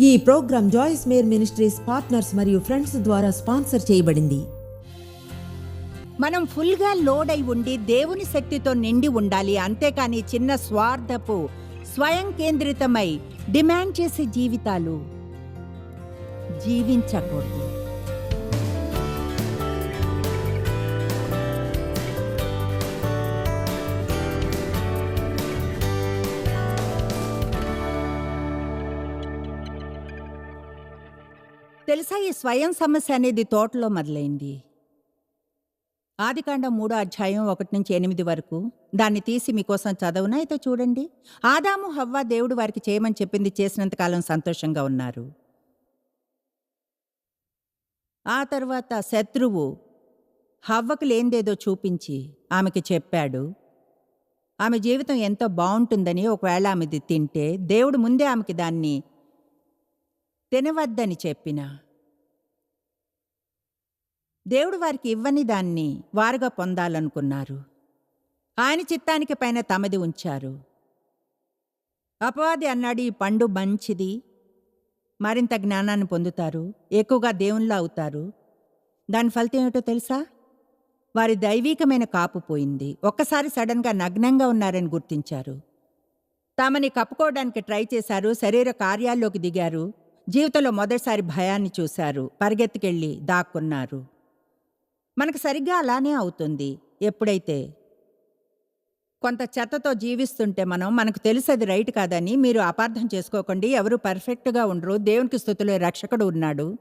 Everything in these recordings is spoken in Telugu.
ఈ programme Joyce Meyer ministries partners మరియు ఫ్రెండ్స్ ద్వారా స్పాన్సర్ చేయబడింది. మనం ఫుల్గా లోడ్ అయి ఉండి దేవుని శక్తితో నిండి ఉండాలి. అంతేకాని చిన్న స్వార్థపు స్వయం కేంద్రితమై డిమాండ్ చేసే జీవితాలు జీవించకూడదు. తెలుసా ఈ స్వయం సమస్య అనేది తోటలో మొదలైంది? ఆదికాండం మూడో అధ్యాయం ఒకటి నుంచి ఎనిమిది వరకు. దాన్ని తీసి మీకోసం చదవునా అయితే చూడండి. ఆదాము హవ్వ దేవుడు వారికి చేయమని చెప్పింది చేసినంతకాలం సంతోషంగా ఉన్నారు. ఆ తర్వాత శత్రువు హవ్వకు లేనిదేదో చూపించి ఆమెకి చెప్పాడు. ఆమె జీవితం ఎంతో బాగుంటుందని ఒకవేళ ఆమెది తింటే దేవుడు ముందే ఆమెకి దాన్ని తినవద్దని చెప్పినా. దేవుడు వారికి ఇవ్వని దాన్ని వారుగా పొందాలనుకున్నారు. ఆయన చిత్తానికి పైన తమది ఉంచారు. అపవాది అన్నాడు ఈ పండు మంచిది. మరింత జ్ఞానాన్ని పొందుతారు. ఎక్కువగా దేవునిలో అవుతారు. దాని ఫలితం ఏమిటో తెలుసా? వారి దైవీకమైన కాపు పోయింది. ఒక్కసారి సడన్గా నగ్నంగా ఉన్నారని గుర్తించారు. తమని కప్పుకోవడానికి ట్రై చేశారు. శరీర కార్యాల్లోకి దిగారు. జీవితంలో మొదటిసారి భయాన్ని చూశారు. పరిగెత్తుకెళ్ళి దాక్కున్నారు. మనకు సరిగ్గా అలానే అవుతుంది. ఎప్పుడైతే? కొంత చెత్తతో జీవిస్తుంటే మనం మనకు తెలిసేది రైట్ కాదని మీరు అపార్థం చేసుకోకండి. ఎవరు పర్ఫెక్ట్గా ఉండరు. దేవునికి స్థుతులు రక్షకుడు ఉన్నాడు.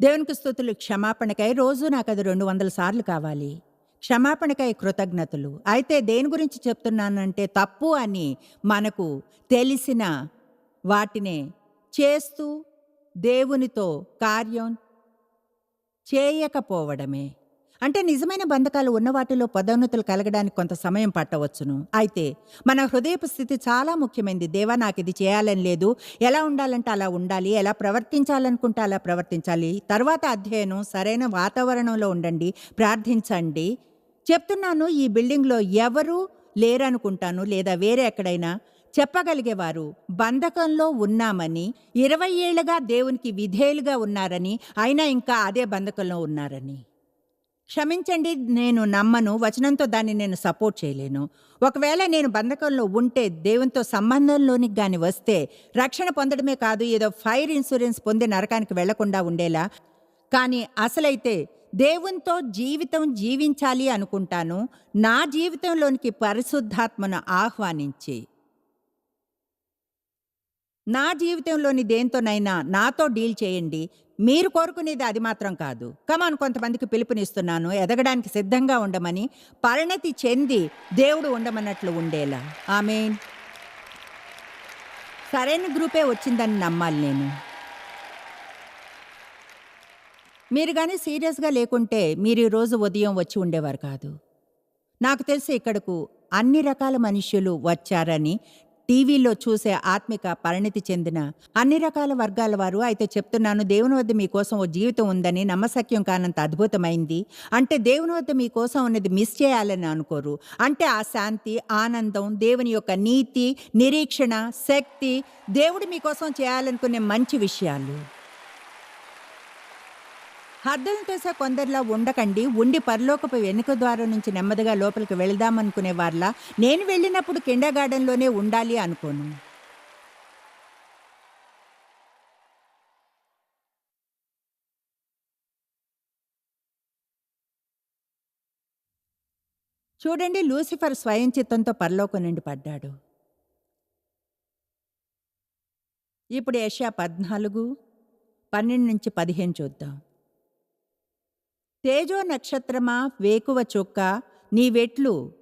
దేవునికి స్థుతులు క్షమాపణకై రోజు నాకు అది రెండు వందల సార్లు కావాలి. క్షమాపణకై కృతజ్ఞతలు. అయితే దేని గురించి చెప్తున్నానంటే తప్పు అని మనకు తెలిసిన వాటినే చేస్తూ దేవునితో కార్యం చేయకపోవడమే. అంటే నిజమైన బంధకాలు ఉన్న వాటిలో పదోన్నతులు కలగడానికి కొంత సమయం పట్టవచ్చును. అయితే మన హృదయపు స్థితి చాలా ముఖ్యమైనది దేవా నాకు ఇది చేయాలని లేదు. ఎలా ఉండాలంటే అలా ఉండాలి. ఎలా ప్రవర్తించాలనుకుంటే అలా ప్రవర్తించాలి. తర్వాత అధ్యయనం సరైన వాతావరణంలో ఉండండి. ప్రార్థించండి. చెప్తున్నాను ఈ బిల్డింగ్లో ఎవరు లేరనుకుంటాను లేదా వేరే ఎక్కడైనా చెప్పగలిగేవారు. బంధకంలో ఉన్నామని ఇరవై ఏళ్ళుగా దేవునికి విధేయులుగా ఉన్నారని అయినా ఇంకా అదే బంధకంలో ఉన్నారని. క్షమించండి నేను నమ్మను వచనంతో దాన్ని నేను సపోర్ట్ చేయలేను. ఒకవేళ నేను బంధకంలో ఉంటే దేవునితో సంబంధంలోనికి కానీ వస్తే రక్షణ పొందడమే కాదు ఏదో ఫైర్ ఇన్సూరెన్స్ పొంది నరకానికి వెళ్ళకుండా ఉండేలా. కానీ అసలైతే దేవునితో జీవితం జీవించాలి అనుకుంటాను. నా జీవితంలోనికి పరిశుద్ధాత్మను ఆహ్వానించి. నా జీవితంలోని దేంతోనైనా నాతో డీల్ చేయండి. మీరు కోరుకునేది అది మాత్రం కాదు. కమాన్ కొంతమందికి పిలుపునిస్తున్నాను. ఎదగడానికి సిద్ధంగా ఉండమని పరిణతి చెంది దేవుడు ఉండమన్నట్లు ఉండేలా. ఆమె సరైన గ్రూపే వచ్చిందని నమ్మాలి నేను. మీరు కానీ సీరియస్గా లేకుంటే మీరు ఈరోజు రోజు ఉదయం వచ్చి ఉండేవారు కాదు. నాకు తెలిసి ఇక్కడకు అన్ని రకాల మనుష్యులు వచ్చారని టీవీలో చూసే ఆత్మిక పరిణతి చెందిన అన్ని రకాల వర్గాల వారు అయితే చెప్తున్నాను దేవుని వద్ద మీకోసం ఓ జీవితం ఉందని నమ్మశక్యం కానంత అద్భుతమైంది. అంటే దేవుని వద్ద మీకోసం ఉన్నది మిస్ చేయాలని అనుకోరు. అంటే ఆ శాంతి ఆనందం దేవుని యొక్క నీతి నిరీక్షణ శక్తి దేవుడు మీకోసం చేయాలనుకునే మంచి విషయాలు. హద్దులు తెసే కొందరిలా ఉండకండి. ఉండి పరలోకపు వెనుక ద్వారం నుంచి నెమ్మదిగా లోపలికి వెళదామనుకునే వారిలా నేను వెళ్ళినప్పుడు కిండ గార్డెన్లోనే ఉండాలి అనుకోను. చూడండి లూసిఫర్ స్వయం చిత్తంతో పరలోకం నుండి పడ్డాడు. ఇప్పుడు ఏషియా పద్నాలుగు పన్నెండు నుంచి పదిహేను చూద్దాం. తేజో నక్షత్రమా వేకువ చొక్క? నీవెట్లు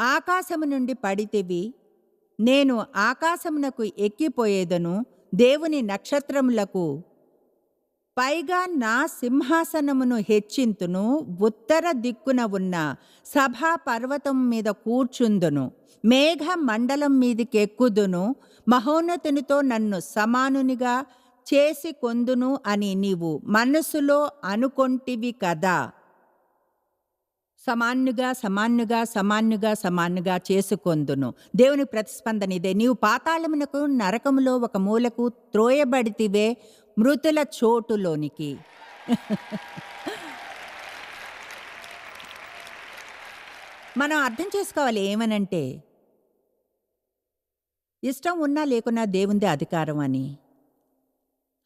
ఆకాశము నుండి పడితివి. నేను ఆకాశమునకు ఎక్కిపోయేదను. దేవుని నక్షత్రములకు పైగా నా సింహాసనమును హెచ్చింతును. ఉత్తర దిక్కున ఉన్న సభా పర్వతం మీద కూర్చుందును. మేఘ మండలం మీదికెక్కుదును. మహోన్నతునితో నన్ను సమానునిగా చేసి కొందును అని నీవు మనసులో అనుకొంటివి కదా. సమాన్యుగా సమాన్యుగా సమాన్యుగా సమాన్యుగా చేసుకొందును దేవుని ప్రతిస్పందన ఇదే. నీవు పాతాళమునకు నరకములో ఒక మూలకు త్రోయబడితివే మృతుల చోటులోనికి. మనం అర్థం చేసుకోవాలి ఏమనంటే ఇష్టం ఉన్నా లేకున్నా దేవుందే అధికారం అని.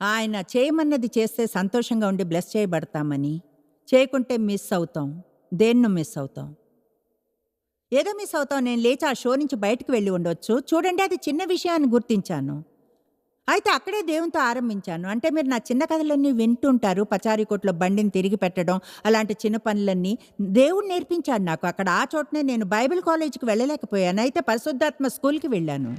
ఆయన చేయమన్నది చేస్తే సంతోషంగా ఉండి బ్లెస్ చేయబడతామని. చేయకుంటే మిస్ అవుతాం. దేన్నో మిస్ అవుతాం. ఏదో మిస్ అవుతాం. నేను లేచి ఆ షో నుంచి బయటకు వెళ్ళి ఉండొచ్చు. చూడండి అది చిన్న విషయాన్ని గుర్తించాను. అయితే అక్కడే దేవునితో ఆరంభించాను. అంటే మీరు నా చిన్న కథలన్నీ వింటుంటారు. పచారీకోట్లో బండిని తిరిగి పెట్టడం అలాంటి చిన్న పనులన్నీ దేవుడు నేర్పించాడు నాకు. అక్కడ ఆ చోటనే నేను బైబిల్ కాలేజీకి వెళ్ళలేకపోయాను. అయితే పరిశుద్ధాత్మ స్కూల్కి వెళ్ళాను.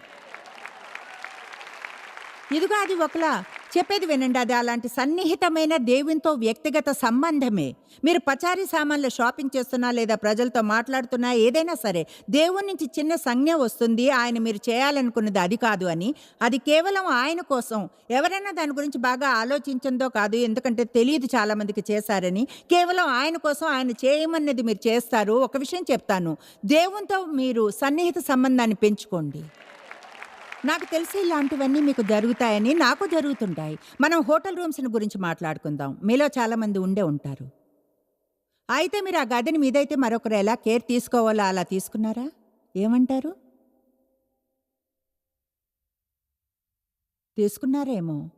ఇదిగో అది ఒకలా చెప్పేది వినండి అది అలాంటి సన్నిహితమైన దేవునితో వ్యక్తిగత సంబంధమే. మీరు పచారీ సామాన్లు షాపింగ్ చేస్తున్నా లేదా ప్రజలతో మాట్లాడుతున్నా ఏదైనా సరే దేవుని నుంచి చిన్న సంజ్ఞ వస్తుంది ఆయన మీరు చేయాలనుకున్నది అది కాదు అని. అది కేవలం ఆయన కోసం. ఎవరైనా దాని గురించి బాగా ఆలోచించిందో కాదు ఎందుకంటే తెలియదు చాలామందికి చేశారని. కేవలం ఆయన కోసం ఆయన చేయమన్నది మీరు చేస్తారు. ఒక విషయం చెప్తాను. దేవునితో మీరు సన్నిహిత సంబంధాన్ని పెంచుకోండి. నాకు తెలిసి ఇలాంటివన్నీ మీకు జరుగుతాయని నాకు జరుగుతుంటాయి. మనం హోటల్ రూమ్స్ గురించి మాట్లాడుకుందాం. మీలో చాలామంది ఉండే ఉంటారు. అయితే మీరు ఆ గదిని మీదైతే మరొకరు ఎలా కేర్ తీసుకోవాలో అలా తీసుకున్నారా? ఏమంటారు? తీసుకున్నారేమో.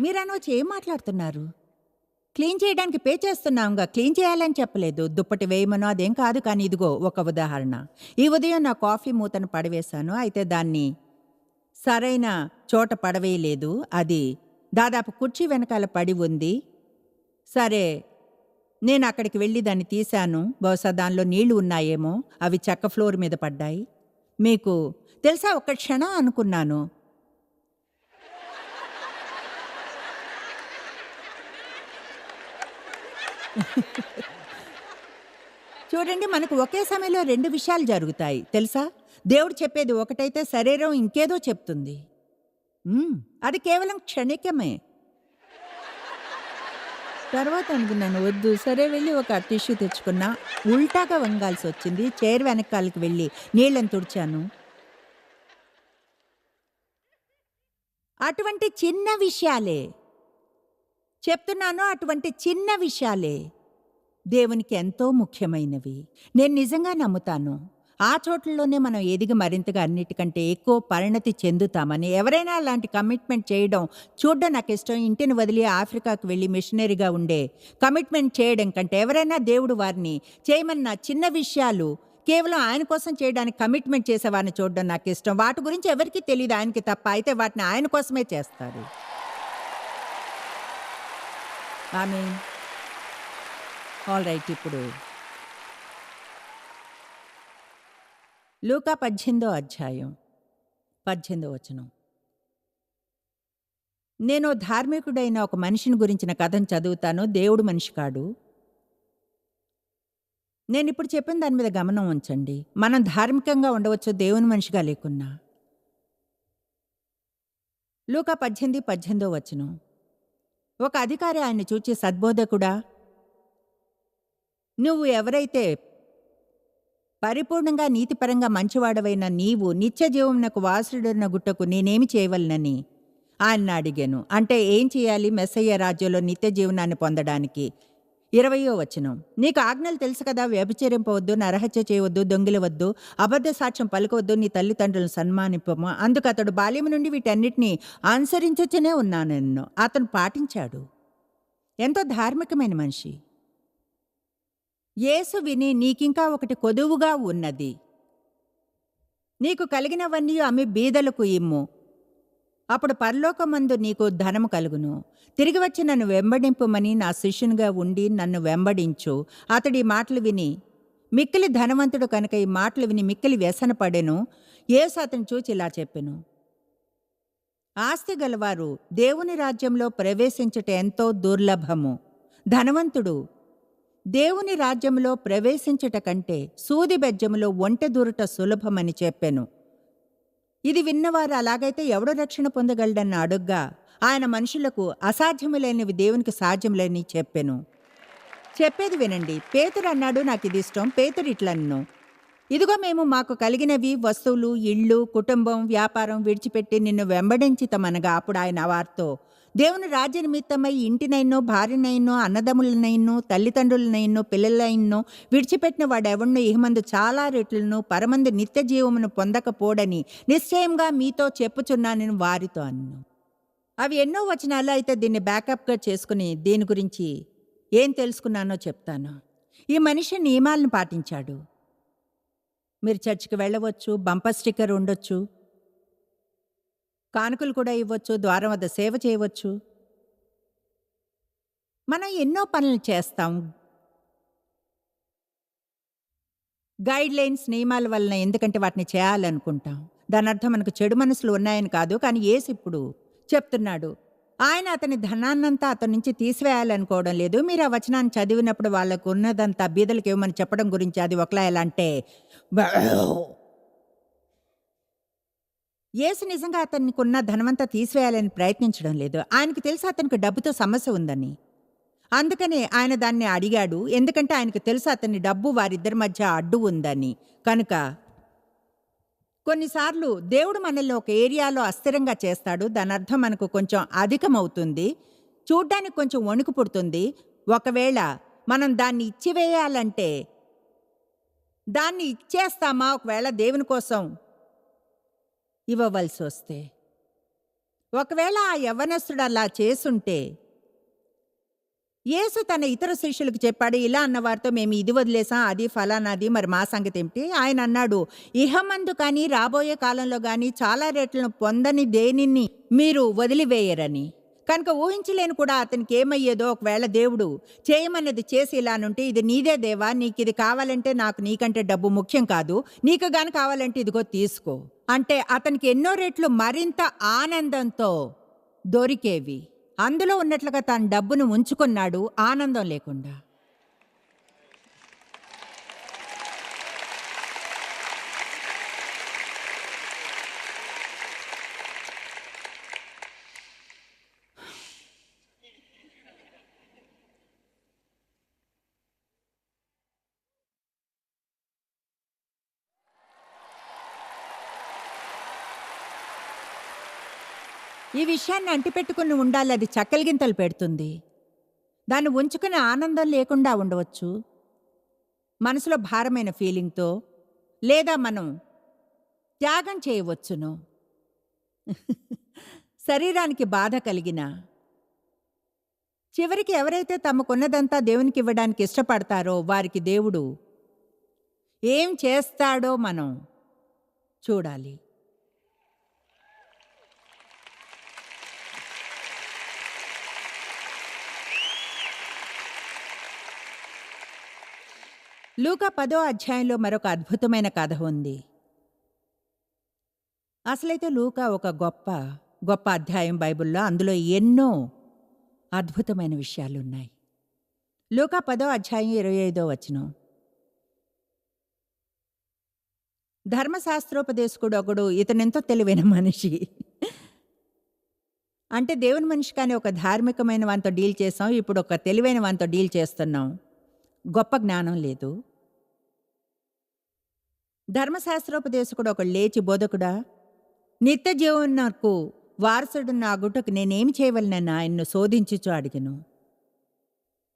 మీరు అనొచ్చి ఏం మాట్లాడుతున్నారు? క్లీన్ చేయడానికి పే చేస్తున్నాంగా. క్లీన్ చేయాలని చెప్పలేదు. దుప్పటి వేయమనో అదేం కాదు కానీ ఇదిగో ఒక ఉదాహరణ. ఈ ఉదయం నా కాఫీ మూతను పడవేశాను. అయితే దాన్ని సరైన చోట పడవేయలేదు. అది దాదాపు కుర్చీ వెనకాల పడి ఉంది. సరే నేను అక్కడికి వెళ్ళి దాన్ని తీశాను. బహుశా దానిలో నీళ్ళు ఉన్నాయేమో. అవి చెక్క ఫ్లోర్ మీద పడ్డాయి. మీకు తెలుసా? ఒక క్షణం అనుకున్నాను. చూడండి మనకు ఒకే సమయంలో రెండు విషయాలు జరుగుతాయి. తెలుసా? దేవుడు చెప్పేది ఒకటైతే శరీరం ఇంకేదో చెప్తుంది. అది కేవలం క్షణికమే. తర్వాత అనుకున్నాను వద్దు సరే వెళ్ళి ఒక టిష్యూ తెచ్చుకున్నా. ఉల్టాగా వంగాల్సి వచ్చింది. చైర్ వెనకాలకి వెళ్ళి నీళ్ళని తుడిచాను. అటువంటి చిన్న విషయాలే. చెప్తున్నాను అటువంటి చిన్న విషయాలే దేవునికి ఎంతో ముఖ్యమైనవి. నేను నిజంగా నమ్ముతాను. ఆ చోట్లలోనే మనం ఎదిగి మరింతగా అన్నిటికంటే ఎక్కువ పరిణతి చెందుతామని. ఎవరైనా అలాంటి కమిట్మెంట్ చేయడం చూడడం నాకు ఇష్టం. ఇంటిని వదిలి ఆఫ్రికాకు వెళ్ళి మిషనరీగా ఉండే కమిట్మెంట్ చేయడం కంటే ఎవరైనా దేవుడు వారిని చేయమన్న చిన్న విషయాలు కేవలం ఆయన కోసం చేయడానికి కమిట్మెంట్ చేసేవారిని చూడడం నాకు ఇష్టం. వాటి గురించి ఎవరికీ తెలియదు ఆయనకి తప్ప. అయితే వాటిని ఆయన కోసమే చేస్తారు. ఆమె ఆల్ రైట్ ఇప్పుడు లూకా పద్దెనిమిదో అధ్యాయం పద్దెనిమిదో వచనం. నేను ధార్మికుడైన ఒక మనిషిని గురించిన కథను చదువుతాను దేవుడు మనిషి కాడు. నేను ఇప్పుడు చెప్పిన దాని మీద గమనం ఉంచండి. మనం ధార్మికంగా ఉండవచ్చు దేవుని మనిషిగా లేకున్నా. లూకా పద్దెనిమిది పద్దెనిమిదో వచనం. ఒక అధికారి ఆయన్ని చూచి సద్బోధకుడా? నువ్వు ఎవరైతే పరిపూర్ణంగా నీతిపరంగా మంచివాడవైన నీవు నిత్య జీవమునకు వాసుడున్న గుట్టకు నేనేమి చేయవలనని ఆయన అడిగాను. అంటే ఏం చేయాలి? మెస్సయ్య రాజ్యంలో నిత్య జీవనాన్ని పొందడానికి ఇరవయో వచనం. నీకు ఆజ్ఞలు తెలుసు కదా వ్యభిచరింపవద్దు నరహత్య చేయవద్దు దొంగిలవద్దు అబద్ధ సాక్ష్యం పలకవద్దు నీ తల్లిదండ్రులను సన్మానింపము. అందుకు అతడు బాల్యం నుండి వీటన్నిటినీ అనుసరించొచ్చనే ఉన్నాను అతను పాటించాడు. ఎంతో ధార్మికమైన మనిషి. యేసు విని నీకింకా ఒకటి కొదువుగా ఉన్నది. నీకు కలిగినవన్నీ అమ్మి బీదలకు ఇమ్ము. అప్పుడు పరలోకమందు నీకు ధనము కలుగును. తిరిగి వచ్చి నన్ను వెంబడింపుమని నా శిష్యునిగా ఉండి నన్ను వెంబడించు. అతడి మాటలు విని మిక్కిలి ధనవంతుడు కనుక ఈ మాటలు విని మిక్కిలి వ్యసనపడెను యేసు అతను చూచి ఇలా చెప్పెను. ఆస్తి గలవారు దేవుని రాజ్యంలో ప్రవేశించుట ఎంతో దుర్లభము. ధనవంతుడు దేవుని రాజ్యంలో ప్రవేశించుట కంటే సూది బెజ్జములో ఒంటె దూరుట సులభమని చెప్పెను. ఇది విన్నవారు అలాగైతే ఎవడు రక్షణ పొందగలడన్న అడుగ్గా ఆయన మనుషులకు అసాధ్యములైనవి దేవునికి సాధ్యములని చెప్పెను. చెప్పేది వినండి. పేతురు అన్నాడు నాకు ఇది ఇష్టం. పేతురు ఇట్లన్ను. ఇదిగో మేము మాకు కలిగినవి వస్తువులు ఇళ్ళు కుటుంబం వ్యాపారం విడిచిపెట్టి నిన్ను వెంబడించితమనగా అప్పుడు ఆయన వారితో దేవుని రాజ్య నిమిత్తమై ఇంటినైనో భార్యనైనో అన్నదములనైనో తల్లిదండ్రులనైనో పిల్లలైనో విడిచిపెట్టిన వాడెవన్నో ఇహమందు చాలా రెట్లను పరమందు నిత్య జీవమును పొందకపోడని నిశ్చయంగా మీతో చెప్పుచున్నానని వారితో అన్ను అవి ఎన్నో వచనాలు అయితే దీన్ని బ్యాకప్గా చేసుకుని దీని గురించి ఏం తెలుసుకున్నానో చెప్తాను. ఈ మనిషి నియమాలను పాటించాడు. మీరు చర్చికి వెళ్ళవచ్చు బంపర్ స్టిక్కర్ ఉండొచ్చు కానుకలు కూడా ఇవ్వచ్చు ద్వారం వద్ద సేవ చేయవచ్చు. మనం ఎన్నో పనులు చేస్తాం. గైడ్ లైన్స్ నియమాల వలన ఎందుకంటే వాటిని చేయాలనుకుంటాం. దాని అర్థం మనకు చెడు మనసులు ఉన్నాయని కాదు కానీ ఏసు ఇప్పుడు చెప్తున్నాడు. ఆయన అతని ధనాన్నంతా అతని నుంచి తీసివేయాలనుకోవడం లేదు. మీరు ఆ వచనాన్ని చదివినప్పుడు వాళ్ళకు ఉన్నదంతా బీదలకు ఇవ్వమని చెప్పడం గురించి అది ఒకలా ఎలా అంటే యేసు నిజంగా అతనికి ఉన్న ధనమంతా తీసివేయాలని ప్రయత్నించడం లేదు. ఆయనకి తెలుసు అతనికి డబ్బుతో సమస్య ఉందని? అందుకనే ఆయన దాన్ని అడిగాడు. ఎందుకంటే ఆయనకు తెలుసు అతని డబ్బు వారిద్దరి మధ్య అడ్డు ఉందని. కనుక కొన్నిసార్లు దేవుడు మనల్ని ఒక ఏరియాలో అస్థిరంగా చేస్తాడు. దాని అర్థం మనకు కొంచెం అధికమవుతుంది. చూడ్డానికి కొంచెం వణుకు పుడుతుంది. ఒకవేళ మనం దాన్ని ఇచ్చివేయాలంటే దాన్ని ఇచ్చేస్తామా? ఒకవేళ దేవుని కోసం ఇవ్వవలసి వస్తే ఒకవేళ ఆ యవ్వనస్తుడు అలా చేసుంటే యేసు తన ఇతర శిష్యులకు చెప్పాడు ఇలా అన్నవారితో మేము ఇది వదిలేసాం అది ఫలానాది మరి మా సంగతి ఏమిటి? ఆయన అన్నాడు ఇహమందు కానీ రాబోయే కాలంలో కానీ చాలా రేట్లను పొందని దేనిని మీరు వదిలివేయరని. కనుక ఊహించలేని కూడా అతనికి ఏమయ్యేదో ఒకవేళ దేవుడు చేయమన్నది చేసి ఇలా నుంటే ఇది నీదే దేవా నీకు ఇది కావాలంటే నాకు నీకంటే డబ్బు ముఖ్యం కాదు నీకు గాని కావాలంటే ఇదిగో తీసుకో. అంటే అతనికి ఎన్నో రేట్లు మరింత ఆనందంతో దొరికేవి. అందులో ఉన్నట్లుగా తన డబ్బును ఉంచుకున్నాడు ఆనందం లేకుండా. ఈ విషయాన్ని అంటిపెట్టుకుని ఉండాలి. అది చక్కలిగింతలు పెడుతుంది. దాన్ని ఉంచుకునే ఆనందం లేకుండా ఉండవచ్చు. మనసులో భారమైన ఫీలింగ్తో లేదా మనం త్యాగం చేయవచ్చును. శరీరానికి బాధ కలిగిన చివరికి ఎవరైతే తమకున్నదంతా దేవునికి ఇవ్వడానికి ఇష్టపడతారో వారికి దేవుడు ఏం చేస్తాడో మనం చూడాలి. లూకా పదో అధ్యాయంలో మరొక అద్భుతమైన కథ ఉంది. అసలైతే లూకా ఒక గొప్ప గొప్ప అధ్యాయం బైబిల్లో అందులో ఎన్నో అద్భుతమైన విషయాలున్నాయి. లూకా పదో అధ్యాయం ఇరవై ఐదో వచనం. ధర్మశాస్త్రోపదేశకుడు ఒకడు ఇతనెంతో తెలివైన మనిషి. అంటే దేవుని మనిషి కానీ ఒక ధార్మికమైన వానితో డీల్ చేసాం ఇప్పుడు ఒక తెలివైన వానితో డీల్ చేస్తున్నాం. గొప్ప జ్ఞానం లేదు. ధర్మశాస్త్రోపదేశకుడు ఒక లేచి బోధకుడా నిత్య జీవనకు వారసుడు నా గుటకు నేనేమి చేయవలనని ఆయన్ను శోధించుచు అడిగను.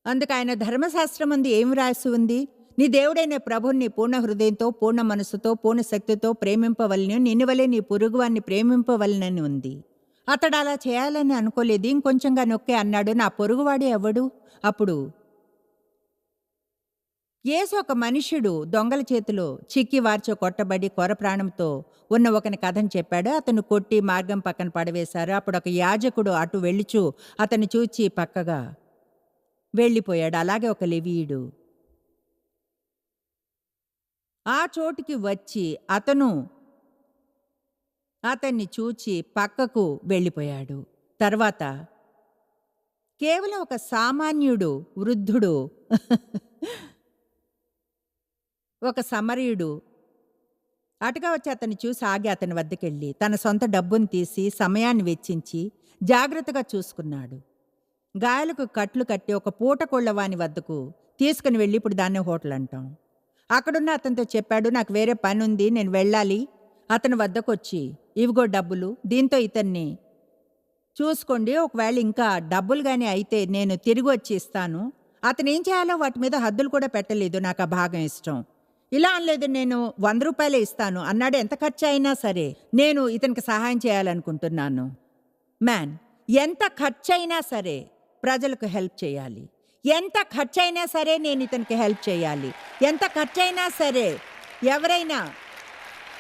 అందుకు ఆయన ధర్మశాస్త్రమందు ఏమి రాసి ఉంది? నీ దేవుడైన ప్రభుని పూర్ణ హృదయంతో పూర్ణ మనసుతో పూర్ణ శక్తితో ప్రేమింపవలని నిన్ను వలె నీ పొరుగువాన్ని ప్రేమింపవలనని ఉంది. అతడు అలా చేయాలని అనుకోలేదు ఇంకొంచెంగా నొక్కే అన్నాడు నా పొరుగువాడు ఎవడు? అప్పుడు యేసు ఒక మనుష్యుడు దొంగల చేతిలో చిక్కి వార్చో కొట్టబడి కొర ప్రాణంతో ఉన్న ఒకని కథను చెప్పాడు. అతను కొట్టి మార్గం పక్కన పడవేశారు. అప్పుడు ఒక యాజకుడు అటు వెళ్ళుచు అతను చూచి పక్కగా వెళ్ళిపోయాడు. అలాగే ఒక లెవీయుడు. ఆ చోటుకి వచ్చి అతను అతన్ని చూచి పక్కకు వెళ్ళిపోయాడు. తర్వాత కేవలం ఒక సామాన్యుడు వృద్ధుడు ఒక సమరయుడు అటుగా వచ్చి అతన్ని చూసి ఆగి అతని వద్దకెళ్ళి తన సొంత డబ్బును తీసి సమయాన్ని వెచ్చించి జాగ్రత్తగా చూసుకున్నాడు. గాయాలకు కట్లు కట్టి ఒక పూట కొళ్ళవాని వద్దకు తీసుకుని వెళ్ళి ఇప్పుడు దాన్ని హోటల్ అంటాం. అక్కడున్న అతనితో చెప్పాడు నాకు వేరే పని ఉంది నేను వెళ్ళాలి. అతని వద్దకు వచ్చి ఇవిగో డబ్బులు దీంతో ఇతన్ని చూసుకోండి. ఒకవేళ ఇంకా డబ్బులు కానీ అయితే నేను తిరిగి వచ్చి ఇస్తాను. అతను ఏం చేయాలో వాటి మీద హద్దులు కూడా పెట్టలేదు. నాకు ఆ భాగం ఇష్టం. ఇలా అనలేదు నేను వంద రూపాయలే ఇస్తాను. అన్నాడు. ఎంత ఖర్చు అయినా సరే నేను ఇతనికి సహాయం చేయాలనుకుంటున్నాను. మ్యాన్ ఎంత ఖర్చు అయినా సరే ప్రజలకు హెల్ప్ చేయాలి. ఎంత ఖర్చు అయినా సరే నేను ఇతనికి హెల్ప్ చేయాలి. ఎంత ఖర్చు అయినా సరే ఎవరైనా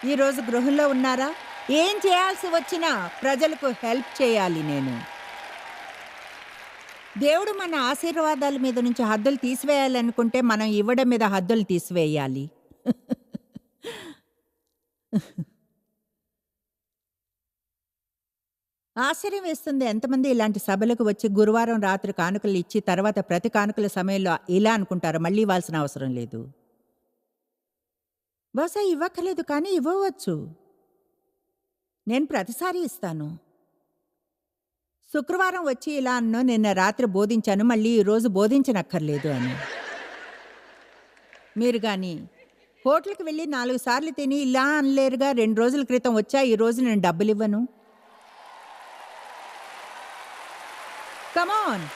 ఈరోజు గృహంలో ఉన్నారా? ఏం చేయాల్సి వచ్చినా ప్రజలకు హెల్ప్ చేయాలి నేను. దేవుడు మన ఆశీర్వాదాల మీద నుంచి హద్దులు తీసివేయాలనుకుంటే మనం ఇవ్వడం మీద హద్దులు తీసివేయాలి. ఆశ్చర్యం వేస్తుంది. ఎంతమంది ఇలాంటి సభలకు వచ్చి గురువారం రాత్రి కానుకలు ఇచ్చి తర్వాత ప్రతి కానుకల సమయంలో ఇలా అనుకుంటారు మళ్ళీ ఇవ్వాల్సిన అవసరం లేదు. బహుశా ఇవ్వక్కర్లేదు కానీ ఇవ్వవచ్చు. నేను ప్రతిసారి ఇస్తాను. శుక్రవారం వచ్చి ఇలా అన్నో నిన్న రాత్రి బోధించాను మళ్ళీ ఈరోజు బోధించనక్కర్లేదు అని. మీరు కానీ హోటల్కి వెళ్ళి నాలుగు సార్లు తిని ఇలా అనలేరుగా రెండు రోజుల క్రితం వచ్చా? ఈ రోజు నేను డబ్బులు ఇవ్వను. కమాన్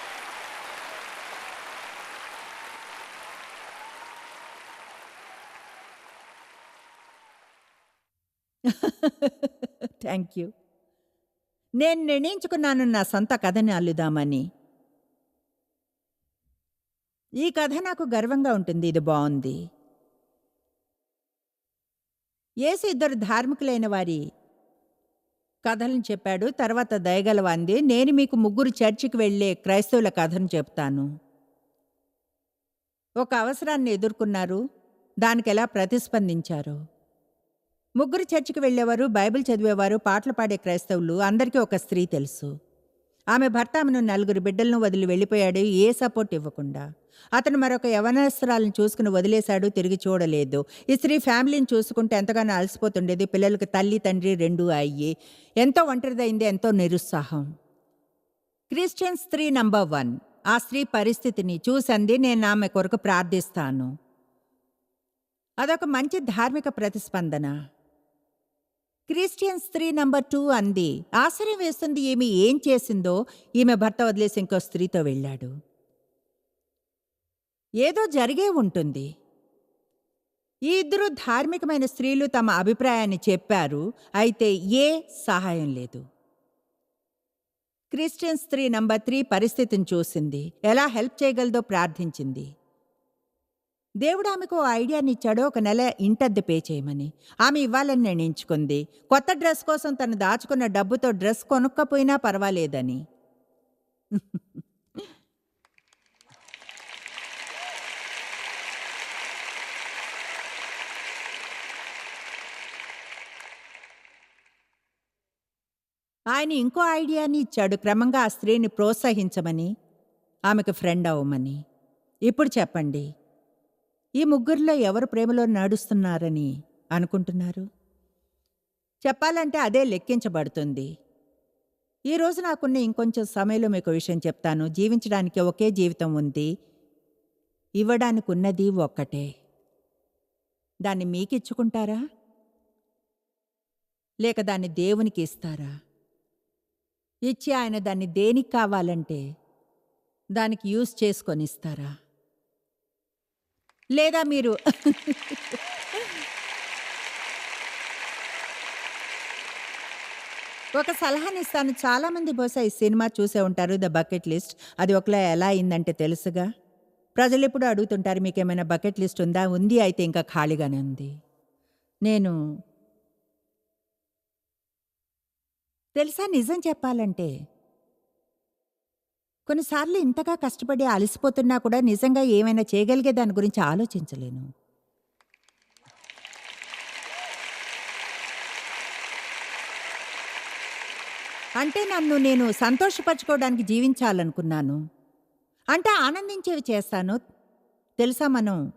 థ్యాంక్ యూ నేను నిర్ణయించుకున్నాను నా సొంత కథని అల్లుదామని. ఈ కథ నాకు గర్వంగా ఉంటుంది. ఇది బాగుంది. యేసు ఇద్దరు ధార్మికులైన వారి కథలను చెప్పాడు. తర్వాత దయగలవాంది నేను మీకు ముగ్గురు చర్చికి వెళ్ళే క్రైస్తవుల కథను చెప్తాను. ఒక అవసరాన్ని ఎదుర్కొన్నారు. దానికి ఎలా ప్రతిస్పందించారు. ముగ్గురు చర్చికి వెళ్ళేవారు బైబిల్ చదివేవారు పాటలు పాడే క్రైస్తవులు అందరికీ ఒక స్త్రీ తెలుసు. ఆమె భర్త ఆమెను నలుగురు బిడ్డలను వదిలి వెళ్ళిపోయాడు ఏ సపోర్ట్ ఇవ్వకుండా. అతను మరొక యవనస్త్రాలను చూసుకుని వదిలేశాడు తిరిగి చూడలేదు. ఈ స్త్రీ ఫ్యామిలీని చూసుకుంటే ఎంతగానో అలసిపోతుండేది. పిల్లలకు తల్లి తండ్రి రెండూ అయ్యి ఎంతో ఒంటరిదైంది ఎంతో నిరుత్సాహం. క్రిస్టియన్ స్త్రీ నంబర్ వన్. ఆ స్త్రీ పరిస్థితిని చూసంది నేను ఆమె కొరకు ప్రార్థిస్తాను. అదొక మంచి ధార్మిక ప్రతిస్పందన. క్రిస్టియన్ స్త్రీ నంబర్ టూ అంది ఆశ్చర్యం వేస్తుంది ఏమి ఏం చేసిందో? ఈమె భర్త వదిలేసి ఇంకో స్త్రీతో వెళ్ళాడు. ఏదో జరిగే ఉంటుంది. ఈ ఇద్దరు ధార్మికమైన స్త్రీలు తమ అభిప్రాయాన్ని చెప్పారు. అయితే ఏ సహాయం లేదు. క్రిస్టియన్ స్త్రీ నంబర్ త్రీ పరిస్థితిని చూసింది. ఎలా హెల్ప్ చేయగలదో ప్రార్థించింది. దేవుడు ఆమెకు ఓ ఐడియాని ఇచ్చాడో. ఒక నెల ఇంటద్దె పే చేయమని. ఆమె ఇవ్వాలని నిర్ణయించుకుంది. కొత్త డ్రెస్ కోసం తను దాచుకున్న డబ్బుతో డ్రెస్ కొనుక్కపోయినా పర్వాలేదని. ఆయన ఇంకో ఐడియాని ఇచ్చాడు క్రమంగా ఆ స్త్రీని ప్రోత్సహించమని ఆమెకు ఫ్రెండ్ అవ్వమని. ఇప్పుడు చెప్పండి ఈ ముగ్గురిలో ఎవరు ప్రేమలో నడుస్తున్నారని అనుకుంటున్నారు? చెప్పాలంటే అదే లెక్కించబడుతుంది. ఈరోజు నాకున్న ఇంకొంచెం సమయంలో మీకు విషయం చెప్తాను. జీవించడానికి ఒకే జీవితం ఉంది ఇవ్వడానికి ఉన్నది ఒక్కటే. దాన్ని మీకిచ్చుకుంటారా? లేక దాన్ని దేవునికి ఇస్తారా? ఇచ్చి ఆయన దాన్ని దేనికి కావాలంటే దానికి యూజ్ చేసుకొని ఇస్తారా? లేదా మీరు ఒక సలహాని ఇస్తాను. చాలామంది బహుశా ఈ సినిమా చూసే ఉంటారు. The bucket list. అది ఒకలా ఎలా అయిందంటే తెలుసుగా? ప్రజలు ఎప్పుడు అడుగుతుంటారు మీకేమైనా బకెట్ లిస్ట్ ఉందా? ఉంది అయితే ఇంకా ఖాళీగానే ఉంది. నేను తెలుసా నిజం చెప్పాలంటే? కొన్నిసార్లు ఇంతగా కష్టపడి అలసిపోతున్నా కూడా నిజంగా ఏమైనా చేయగలిగే దాని గురించి ఆలోచించలేను. అంటే నన్ను నేను సంతోషపరచుకోవడానికి జీవించాలనుకున్నాను. అంటే ఆనందించేవి చేస్తాను. తెలుసా మనం?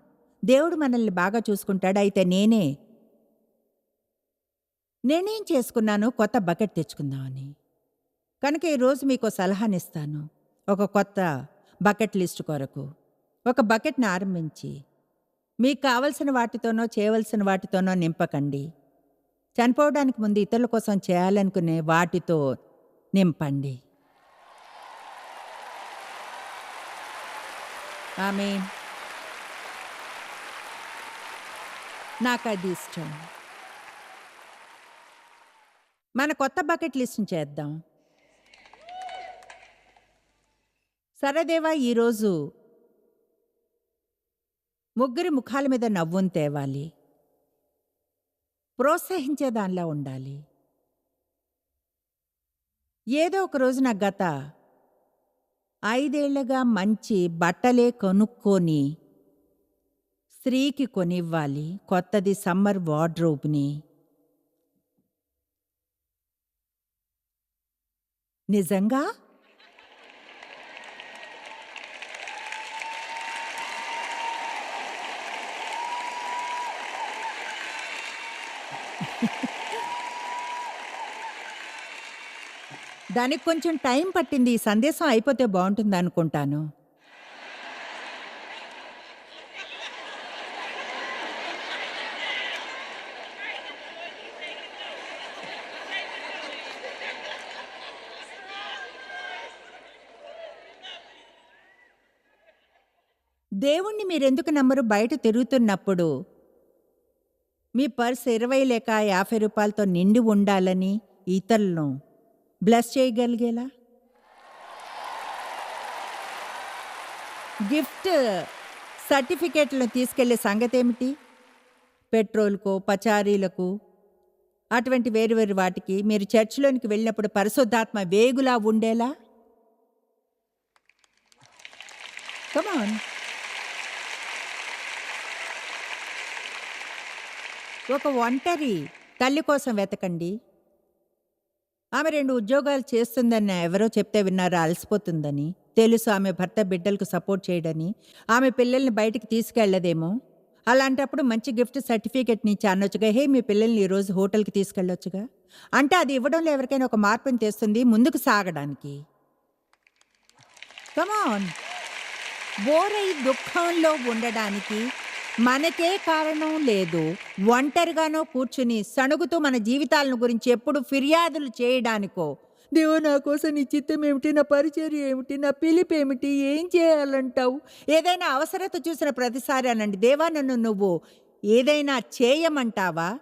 దేవుడు మనల్ని బాగా చూసుకుంటాడు. అయితే నేనే నిర్ణయం చేసుకున్నాను కొత్త బకెట్ తెచ్చుకుందామని. కనుక ఈరోజు మీకు సలహానిస్తాను. ఒక కొత్త బకెట్ లిస్ట్ కొరకు. ఒక బకెట్ని ఆరంభించి మీకు కావలసిన వాటితోనో చేయవలసిన వాటితోనో నింపకండి. చనిపోవడానికి ముందు ఇతరుల కోసం చేయాలనుకునే వాటితో నింపండి. ఆమె నాకు అది ఇష్టం. మన కొత్త బకెట్ లిస్ట్ చేద్దాం. సరదేవా ఈరోజు ముగ్గురి ముఖాల మీద నవ్వును తేవాలి. ప్రోత్సహించే దానిలా ఉండాలి. ఏదో ఒక రోజున నా గత ఐదేళ్ళుగా మంచి బట్టలే కొనుక్కొని స్త్రీకి కొనివ్వాలి కొత్తది సమ్మర్ వార్డ్రోబ్ని నిజంగా? దానికి కొంచెం టైం పట్టింది. ఈ సందేశం అయిపోతే బాగుంటుంది అనుకుంటాను. దేవుణ్ణి మీరెందుకు నమ్మరు? బయట తిరుగుతున్నప్పుడు మీ పర్స్ ఇరవై లేక యాభై రూపాయలతో నిండి ఉండాలని ఇతరులను బ్లెస్ చేయగలిగేలా? గిఫ్ట్ సర్టిఫికేట్లను తీసుకెళ్ళే సంగతి ఏమిటి పెట్రోల్కో పచారీలకు అటువంటి వేరు వేరు వాటికి మీరు చర్చిలోనికి వెళ్ళినప్పుడు పరిశుద్ధాత్మ వేగులా ఉండేలా? కమాన్ ఒక ఒంటరి తల్లి కోసం వెతకండి. ఆమె రెండు ఉద్యోగాలు చేస్తుందని ఎవరో చెప్తే విన్నారా అలసిపోతుందని. తెలుసు ఆమె భర్త బిడ్డలకు సపోర్ట్ చేయడని. ఆమె పిల్లల్ని బయటికి తీసుకెళ్ళదేమో. అలాంటప్పుడు మంచి గిఫ్ట్ సర్టిఫికెట్ని ఇచ్చి అనొచ్చుగా హే మీ పిల్లల్ని ఈరోజు హోటల్కి తీసుకెళ్ళొచ్చుగా? అంటే అది ఇవ్వడంలో ఎవరికైనా ఒక మార్పుని తెస్తుంది ముందుకు సాగడానికి. కమాన్ బోరై దుఃఖంలో ఉండడానికి మనకే కారణం లేదు. ఒంటరిగానో కూర్చుని సణుగుతూ మన జీవితాలను గురించి ఎప్పుడు ఫిర్యాదులు చేయడానికో. దేవో నా కోసం నీ చిత్తం ఏమిటి? నా పరిచర్య ఏమిటి? నా పిలిపి ఏమిటి? ఏం చేయాలంటావు? ఏదైనా అవసరత చూసిన ప్రతిసారి అనండి. దేవా నన్ను నువ్వు ఏదైనా చేయమంటావా?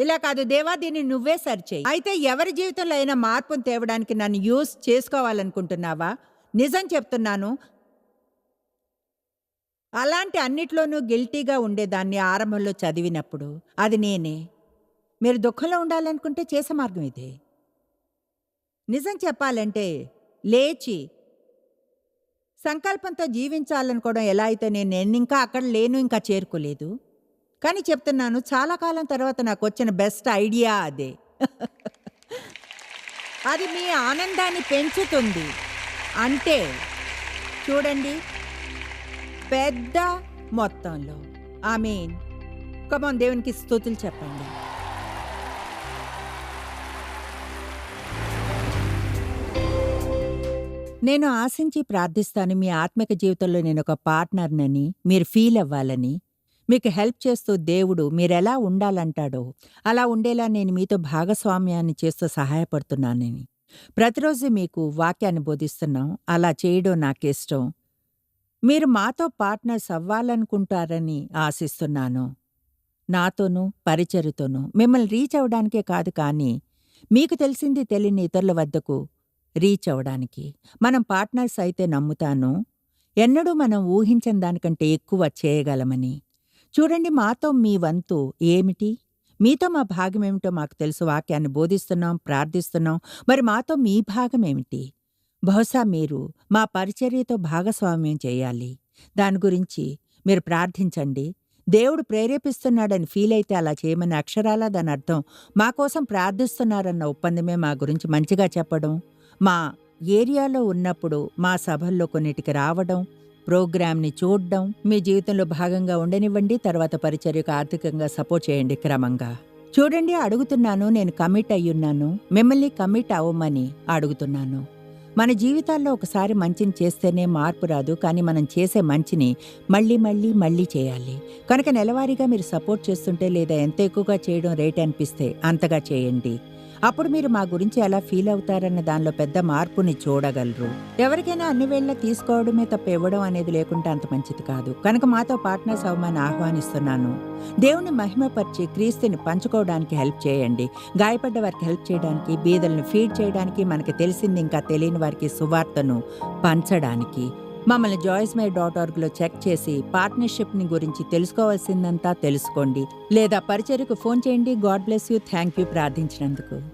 ఇలా కాదు. దేవా దీన్ని నువ్వే సరిచేయి. అయితే ఎవరి జీవితంలో అయినా మార్పును తేవడానికి నన్ను యూస్ చేసుకోవాలనుకుంటున్నావా? నిజం చెప్తున్నాను. అలాంటి అన్నిట్లోనూ గిల్టీగా ఉండేదాన్ని ఆరంభంలో చదివినప్పుడు. అది నేనే. మీరు దుఃఖంలో ఉండాలనుకుంటే చేసే మార్గం ఇదే. నిజం చెప్పాలంటే లేచి సంకల్పంతో జీవించాలనుకోవడం ఎలా అయితే నేను నేను ఇంకా అక్కడ లేను ఇంకా చేరుకోలేదు. కానీ చెప్తున్నాను చాలా కాలం తర్వాత నాకు వచ్చిన బెస్ట్ ఐడియా అదే. అది మీ ఆనందాన్ని పెంచుతుంది. అంటే చూడండి పెద్ద మొత్తంలో. ఐ మీన్ కమాన్ దేవునికి స్థుతులు చెప్పండి. నేను ఆశించి ప్రార్థిస్తాను మీ ఆత్మిక జీవితంలో నేను ఒక పార్ట్నర్నని మీరు ఫీల్ అవ్వాలని మీకు హెల్ప్ చేస్తూ దేవుడు మీరెలా ఉండాలంటాడో అలా ఉండేలా నేను మీతో భాగస్వామ్యాన్ని చేస్తూ సహాయపడుతున్నానని. ప్రతిరోజు మీకు వాక్యాన్ని బోధిస్తున్నాం అలా చేయడం నాకిష్టం. మీరు మాతో పార్ట్నర్స్ అవ్వాలనుకుంటారని ఆశిస్తున్నాను. నాతోనూ పరిచరుతోనూ మిమ్మల్ని రీచ్ అవడానికే కాదు కానీ మీకు తెలిసింది తెలియని ఇతరుల వద్దకు రీచ్ అవడానికి మనం పార్ట్నర్స్ అయితే నమ్ముతాను. ఎన్నడూ మనం ఊహించిన దానికంటే ఎక్కువ చేయగలమని. చూడండి మాతో మీ వంతు ఏమిటి? మీతో మా భాగమేమిటో మాకు తెలుసు. వాక్యాన్ని బోధిస్తున్నాం ప్రార్థిస్తున్నాం. మరి మాతో మీ భాగమేమిటి బహుశా మీరు మా పరిచర్యతో భాగస్వామ్యం చేయాలి. దాని గురించి మీరు ప్రార్థించండి. దేవుడు ప్రేరేపిస్తున్నాడని ఫీల్ అయితే అలా చేయమని అక్షరాలా దాని అర్థం మా కోసం ప్రార్థిస్తున్నారన్న ఒప్పందమే మా గురించి మంచిగా చెప్పడం మా ఏరియాలో ఉన్నప్పుడు మా సభల్లో కొన్నిటికి రావడం ప్రోగ్రామ్ని చూడడం మీ జీవితంలో భాగంగా ఉండనివ్వండి తర్వాత పరిచర్యకు ఆర్థికంగా సపోర్ట్ చేయండి క్రమంగా. చూడండి అడుగుతున్నాను నేను కమిట్ అయ్యున్నాను మిమ్మల్ని కమిట్ అవ్వమని అడుగుతున్నాను. మన జీవితాల్లో ఒకసారి మంచిని చేస్తేనే మార్పు రాదు కానీ మనం చేసే మంచిని మళ్ళీ మళ్ళీ మళ్ళీ చేయాలి. కనుక నెలవారీగా మీరు సపోర్ట్ చేస్తుంటే లేదా ఎంత ఎక్కువగా చేయడం రేట్ అనిపిస్తే అంతగా చేయండి. అప్పుడు మీరు మా గురించి ఎలా ఫీల్ అవుతారన్న దానిలో పెద్ద మార్పుని చూడగలరు. ఎవరికైనా అన్ని వేళ్ళ తీసుకోవడమే తప్ప ఇవ్వడం అనేది లేకుంటే అంత మంచిది కాదు. కనుక మాతో పార్ట్నర్స్ అవ్వమని ఆహ్వానిస్తున్నాను. దేవుని మహిమపరిచి క్రీస్తుని పంచుకోవడానికి హెల్ప్ చేయండి. గాయపడ్డ వారికి హెల్ప్ చేయడానికి బీదలను ఫీడ్ చేయడానికి మనకి తెలిసింది ఇంకా తెలియని వారికి సువార్తను పంచడానికి. మమ్మల్ని జాయిస్ మై డాట్ ఆర్గ్లో చెక్ చేసి పార్ట్నర్షిప్ని గురించి తెలుసుకోవాల్సిందంతా తెలుసుకోండి. లేదా పరిచర్కు ఫోన్ చేయండి. God bless you thank you ప్రార్థించినందుకు.